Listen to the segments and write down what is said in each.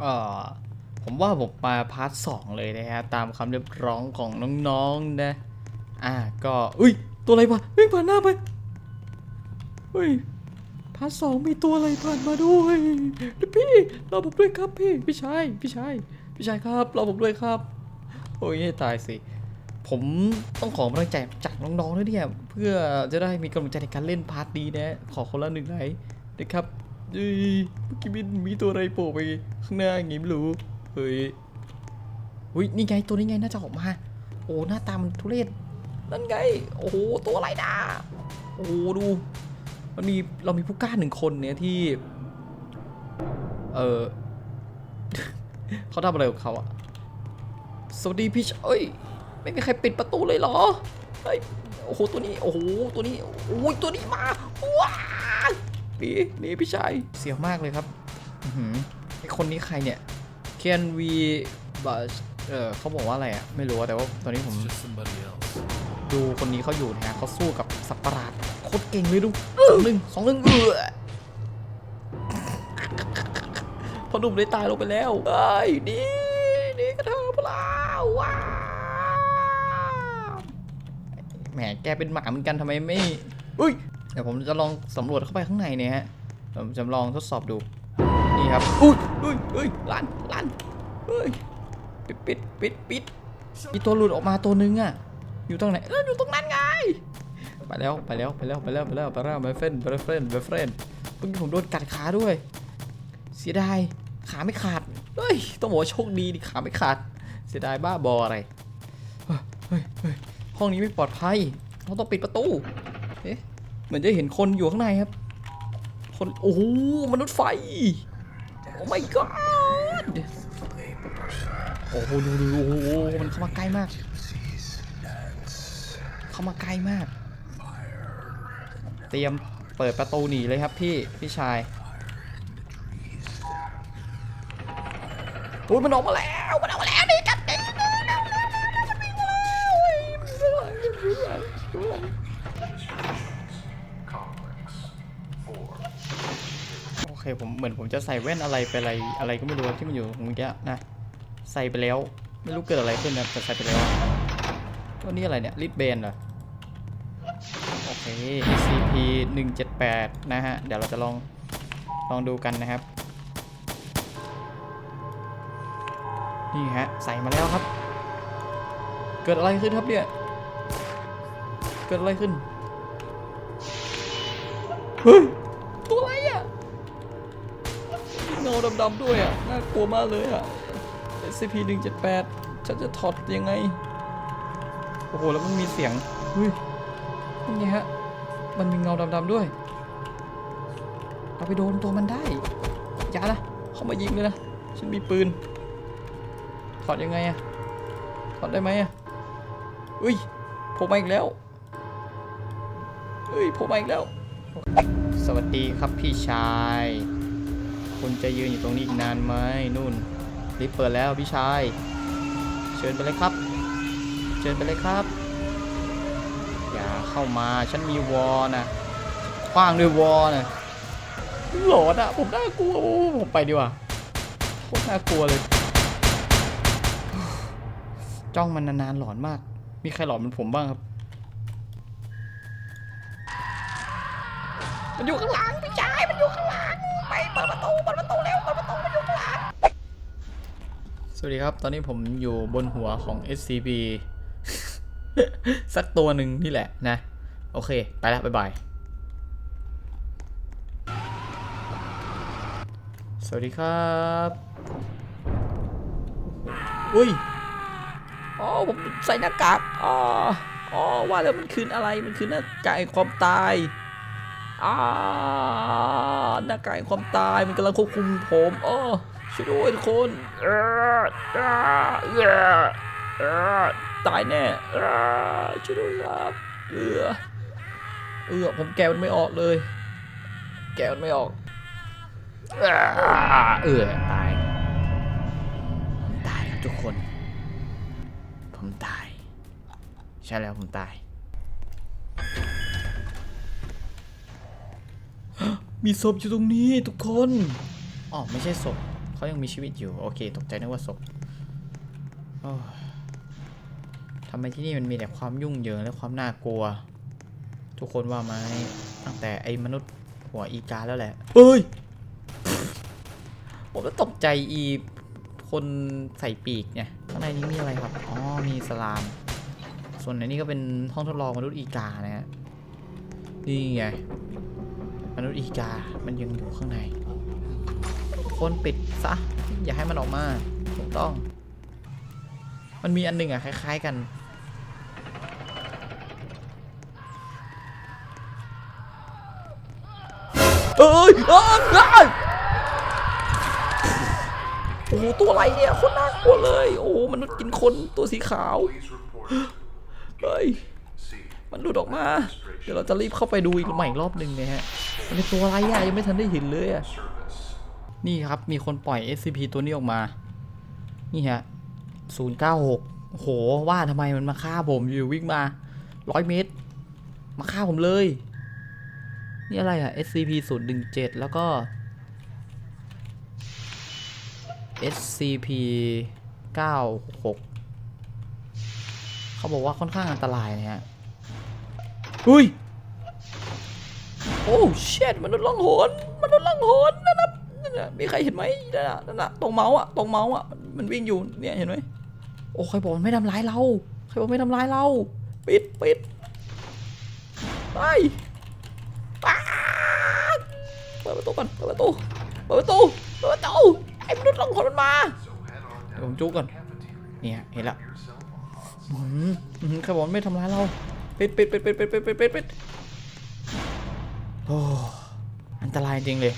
เอ่อผมว่าผมมาพาร์ทสองเลยนะฮะตามคำเรียกร้องของน้องๆนะ อะก็อุ้ยตัวอะไรวะวิ่งผ่านหน้าไปเฮ้ยพาร์ทสองมีตัวอะไรผ่านมาด้วยเดี๋ยวพี่รอผมด้วยครับพี่พี่ชายพี่ชายพี่ชายครับรอผมด้วยครับโอ้ยตายสิผมต้องขอกำลังใจจากน้องๆด้วยเนี่ยเพื่อจะได้มีกำลังใจในการเล่นพาร์ทนี้นะขอคนละหนึ่งไลค์นะครับ เอ้ยเมื่อกี้มีมีตัวอะไรโผล่ไปข้างหน้าอย่างงี้ไม่รู้ เฮ้ยอุ้ยนี่ไงตัวนี้ไงน่าจะออกมา โอ้หน้าตามันทุเรศนั่นไง โอ้โหตัวอะไรดาโอ้ดู มันมีเรามีผู้กล้าหนึ่งคนเนี่ยที่ เออเขาทำอะไรของเขาอะสวัสดีพี่ชเอ้ย ไม่มีใครปิดประตูเลยเหรอเฮ้ยโอ้โหตัวนี้ โอ้โหตัวนี้ โอ้ยตัวนี้มาว้า หนีหนีพี่ชายเสียวมากเลยครับอือหือไอคนนี้ใครเนี่ย Can we บัสเออเขาบอกว่าอะไรอะไม่รู้อะแต่ว่าตอนนี้ผม Just somebody else. ดูคนนี้เขาอยู่นะฮะเขาสู้กับสัตว์ประหลาดโคตรเก่งเลยดูสองหนึ่งสองหนึ่งเออพอหนุ่มได้ตายลงไปแล้วเอ้ยนี่นี่กระเทอพวกเราว้าวแหมแกเป็นหมาเหมือนกันทำไมไม่อุ้ย เดี๋ยวผมจะลองสำรวจเข้าไปข้างในเนี่ยฮะผมจะลองทดสอบดู นี่ครับ อุ้ยอุ้ยอุ้ยลันลันเฮ้ยปิดปิดปิดปิดมีตัวหลุดออกมาตัวนึงอะอยู่ตรงไหนเอออยู่ตรงนั้นไง ไปแล้วไปแล้วไปแล้วไปแล้วไปแล้วไปแล้วไปเฟนไปเฟนไปเฟนเมื่อกี้ผมโดนกัดขาด้วย เสียดาย ขาไม่ขาด เฮ้ย ต้องบอกว่าโชคดีดิขาไม่ขาด เสียดายบ้าบออะไร เฮ้ยเฮ้ยห้องนี้ไม่ปลอดภัย เราต้องปิดประตู เอ๊ะ เหมือนจะเห็นคนอยู่ข้างในครับ คนโอ้โหมนุษย์ไฟ โอ้ my god โอ้โหดูดูโอ้โหมันเข้ามาใกล้มาก เข้ามาใกล้มาก เตรียมเปิดประตูหนีเลยครับพี่พี่ชายโอ้ยมันออกมาแล้วมันออกมาแล้วนี่กันนี่โอ เคผมเหมือนผมจะใส่แว่นอะไรไปอะไรอะไรก็ไม่รู้ที่มันอยู่เมื่อกี้นะใส่ไปแล้วไม่รู้เกิดอะไรขึ้นนะแต่ใส่ไปแล้วตัวนี้อะไรเนี่ยลิดเบนเหรอโอเค SCP 178นะฮะเดี๋ยวเราจะลองลองดูกันนะครับนี่ฮะใส่มาแล้วครับ เกิดอะไรขึ้นครับเนี่ยเกิดอะไรขึ้นเฮ้ย งาดำๆด้วยอะ น่ากลัวมากเลยอะ SCP 178 ฉันจะถอดยังไง โอ้โห แล้วมันมีเสียงเฮ้ยนี่ไงฮะ มันมีเงาดำๆด้วย เราไปโดนตัวมันได้ อย่านะเข้ามายิงเลยนะ ฉันมีปืน ถอดยังไงอะถอดได้ไหมอะอุ้ยผล่มาอีกแล้วเฮ้ยผล่มาอีกแล้ว สวัสดีครับพี่ชาย คุณจะยืนอยู่ตรงนี้อีกนานไหมนู่นลิฟต์เปิดแล้วพี่ชาย เชิญไปเลยครับ เชิญไปเลยครับ อย่าเข้ามาฉันมีวอลนะคว้างด้วยวอลนะหลอนอะผมน่ากลัวผมไปดีกว่าโคตรน่ากลัวเลย จ้องมันนานๆหลอนมาก มีใครหลอนเหมันผมบ้างครับมันอยู่ข้างหลังพี่ชายมันอยู่ข้างหลัง ไปเปิดประตูเปิดประตูเร็วเปิดประตูมันอยู่ข้างหลังสวัสดีครับ ตอนนี้ผมอยู่บนหัวของ SCP สักตัวหนึ่งนี่แหละนะ โอเค ไปแล้วบ๊ายบาย สวัสดีครับ อุ้ยอ๋อผมใส่หน้ากากอ๋ออ๋อว่าแล้วมันคืออะไรมันคือหน้ากากความตาย อ่าากากแห่งความตายมันกำลังควบคุมผมอ๋อช่วยด้วยทุกคนตายแน่ช่วยด้วยครับเออเออผมแกมันไม่ออกเลย แกมันไม่ออกเออเออตายตายครับทุกคน ผมตาย ใช่แล้วผมตาย มีศพอยู่ตรงนี้ทุกคนอ๋อไม่ใช่ศพเขายังมีชีวิตอยู่โอเค ตกใจนึกว่าศพโอ้ยทำไมที่นี่มันมีแต่ความยุ่งเหยิงและความน่ากลัว ทุกคนว่าไหมตั้งแต่ไอ้มนุษย์หัวอีกาแล้วแหละเฮ้ยผมก็ตกใจอีคนใส่ปีกเนี่ยข้างในนี้มีอะไรครับอ๋อมีสลาม ส่วนในนี้ก็เป็นห้องทดลองมนุษย์อีกานะฮะนี่ไงม นุษย์อีกา มันยังอยู่ข้างใน คนปิดซะ อย่าให้มันออกมา ถูกต้อง มันมีอันหนึ่งอะคล้าย ๆกัน เอ้ยเอ้ยโอ้โหตัวอะไรเนี่ยคนน่ากลัวเลย โอ้โหมนุษย์กินคนตัวสีขาว เฮ้ยมันหลุดออกมา เดี๋ยวเราจะรีบเข้าไปดูอีกใหม่รอบหนึ่งนะฮะ มันเป็นตัวอะไรอะยังไม่ทันได้เห็นเลยอะนี่ครับ มีคนปล่อย SCP ตัวนี้ออกมา นี่ฮะ 096โอ้โห ว่าทำไมมันมาฆ่าผมอยู่วิ่งมา 100 เมตร มาฆ่าผมเลย นี่อะไรอะ SCP 017 แล้วก็ SCP 96เขาบอกว่าค่อนข้างอันตรายนะฮะ อุ้ย อ้เช็ดมนุษย์ล่องหนมนุษย์ล่องหนนั่นนะนั่นนะมีใครเห็นไหมนั่นน่ะนั่นน่ะตรงเมาส์อะตรงเมาส์อะมันวิ่งอยู่เนี่ยเห็นไหมโอ้ใครบอกมันไม่ทำร้ายเราใครบอกไม่ทำร้ายเราปิดปิดไปป๊าเปิดประตูก่อนเปิดประตูเปิดประตูเปิดประตูไอ้มนุษย์ล่องหนมันมา So head on เดี๋ยวผมจุกก่อนเนี่ยเห็นละเหมือืมใครบอกมันไม่ทำร้ายเราปิดปิดปิดปิดปิดปิดปิดปิด โอ้อันตรายจริงเลย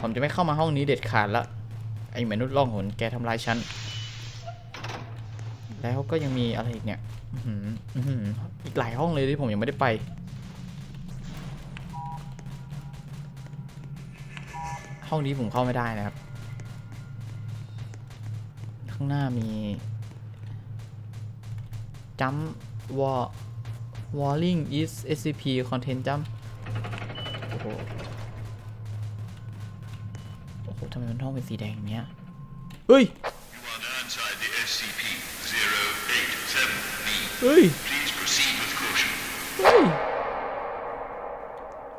ผมจะไม่เข้ามาห้องนี้เด็ดขาดละไอ้มนุษย์ล่องหนแกทำร้ายฉัน แล้วก็ยังมีอะไรอีกเนี่ยอีกหลายห้องเลยที่ผมยังไม่ได้ไป ห้องนี้ผมเข้าไม่ได้นะครับ ข้างหน้ามี jump wall walling is scp content jump โอ้โห โอ้โหทำไมมันท้องเป็นสีแดงอย่างเงี้ย เฮ้ย You are now inside the SCP-087-B. เฮ้ย Please proceed with caution. เฮ้ย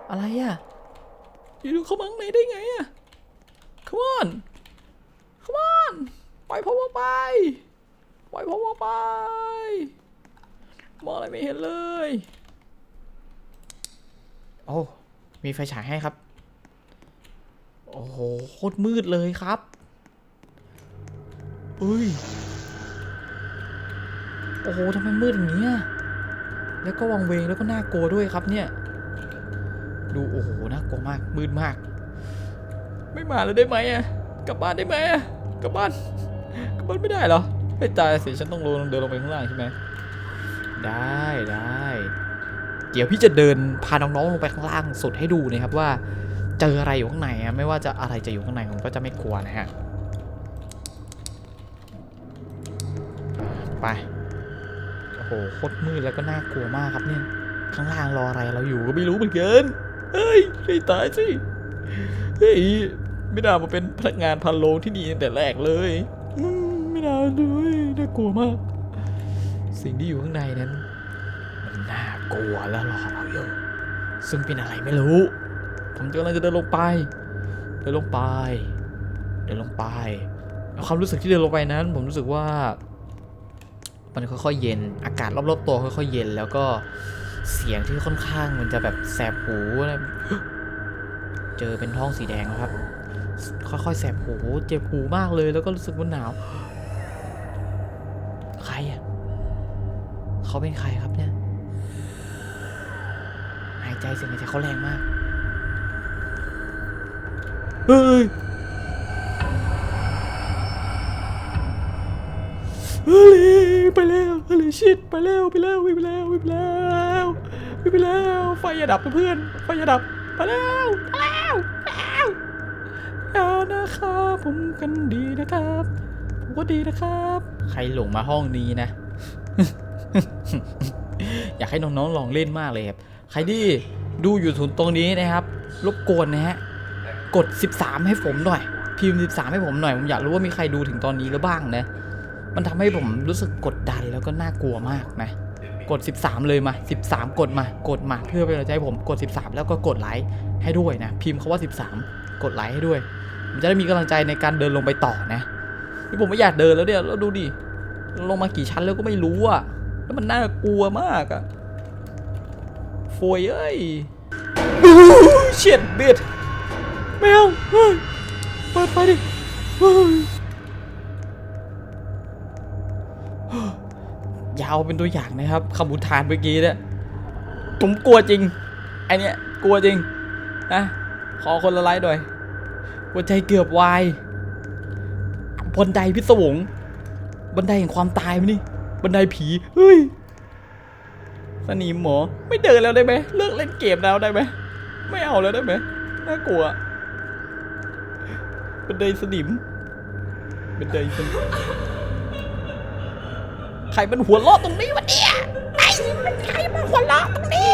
อะไรอะ อยู่ๆเข้ามาข้างในได้ไงอะ come on come on ปล่อยผมออกไป ปล่อยผมออกไป มองอะไรไม่เห็นเลย โอ้ มีไฟฉายให้ครับ โอ้โหโคตรมืดเลยครับเอ้ย โอ้โหทำไมมืดอย่างเงี้ย แล้วก็วังเวงแล้วก็น่ากลัวด้วยครับเนี่ย ดูโอ้โหน่ากลัวมากมืดมาก ไม่มาแล้วได้ไหมอะกลับบ้านได้ไหมอะกลับบ้านกลับบ้านไม่ได้เหรอไม่ตายสิฉันต้องลงเดินลงไปข้างล่างใช่ไหมได้ได้ เดี๋ยวพี่จะเดินพาน้องๆลงไปข้างล่างสุดให้ดูนะครับว่าเจออะไรอยู่ข้างในอะไม่ว่าจะอะไรจะอยู่ข้างในผมก็จะไม่กลัวนะฮะไปโอ้โหโคตรมืดแล้วก็น่ากลัวมากครับเนี่ยข้างล่างรออะไรเราอยู่ก็ไม่รู้เหมือนกันเฮ้ยตายสิเฮ้ยไม่น่ามาเป็นพนักงานพันโลงที่นี่ตั้งแต่แรกเลยไม่น่าเลยน่ากลัวมาก สิ่งที่อยู่ข้างในนั้น กลัวและรอเราอยู่ซึ่งเป็นอะไรไม่รู้ ผมกำลังจะเดินลงไป เดินลงไป เดินลงไปความรู้สึกที่เดินลงไปนั้น ผมรู้สึกว่า มันค่อยๆเย็น อากาศรอบๆตัวค่อยๆเย็น แล้วก็เสียงที่ค่อนข้างมันจะแบบแสบหูนะเจอเป็นท้องสีแดงแล้วครับ ค่อยๆแสบหูเจ็บหูมากเลย แล้วก็รู้สึกว่าหนาว ใครอะ เขาเป็นใครครับเนี่ย ใจเสียงหายใจเขาแรงมาก เฮ้ย เฮ้ยไปแล้วเฮ้ยชิดไปแล้วไปแล้ววิ่งไปแล้ววิ่งไปแล้ววิ่งไปแล้ว ไฟอย่าดับนะเพื่อนไฟอย่าดับไปแล้วไปแล้วไปแล้วอย่านะครับผมกันดีนะครับผมก็ดีนะครับ ใครหลงมาห้องนี้นะอยากให้น้องๆลองเล่นมากเลยครับ ใครที่ดูอยู่ถึงตรงนี้นะครับรบกวนนะฮะกด 13 ให้ผมหน่อย พิมพ์ 13 ให้ผมหน่อย ผมอยากรู้ว่ามีใครดูถึงตอนนี้หรือบ้างนะ มันทำให้ผมรู้สึกกดดันแล้วก็น่ากลัวมากนะ กด 13 เลยมา 13 กดมา กดมาเพื่อเป็นกำลังใจผมกด 13 แล้วก็กดไลค์ให้ด้วยนะ พิมพ์คาว่า 13 กดไลค์ให้ด้วยผมจะได้มีกำลังใจในการเดินลงไปต่อนะนี่ผมไม่อยากเดินแล้วเนี่ยแล้วดูดิลงมากี่ชั้นแล้วก็ไม่รู้อะแล้วมันน่ากลัวมากอะ ฟยเอ้ยเฉียดเบียดแมวเฮ้ยเปิดไฟดิเฮ้ยอยาวเป็นตัวอย่างนะครับคำอุทานเมื่อกี้เนี่ยผมกลัวจริงไอเนี้ยกลัวจริงนะขอคนละไลค์หน่อยหัวใจเกือบวายบันไดพิศวงบันไดแห่งความตายมั้ยนี่บันไดผีเฮ้ย สนิมหมอไม่เดินแล้วได้ไหมเลิกเล่นเกมแล้วได้ไหมไม่เอาแล้วได้ไหมน่ากลัวบันไดสนิมบันไดสนิมใครมันหัวเราะตรงนี้วะเนี่ยไอ้มันใครมาหัวเราะตรงนี้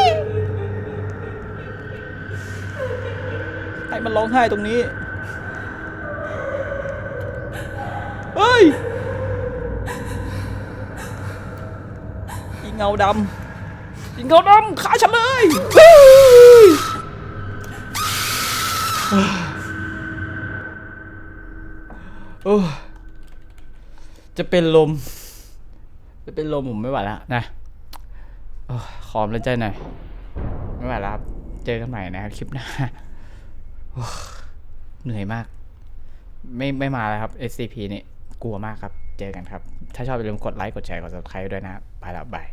ใครมันร้องไห้ตรงนี้เฮ้ยอีเงาดำ อีเงาดำขาฉันเลยเฮ้ยโอ้ยจะเป็นลม จะเป็นลมผมไม่ไหวแล้วนะโอ้ยขอมเลยใจหน่อย ไม่ไหวแล้วครับเจอกันใหม่นะครับคลิปหน้าโอ้ยเหนื่อยมาก ไม่ไม่มาแล้วครับ SCP นี่กลัวมากครับ เจอกันครับ ถ้าชอบอย่าลืมกดไลค์ กดแชร์ กด subscribe ด้วยนะครับไปแล้วบาย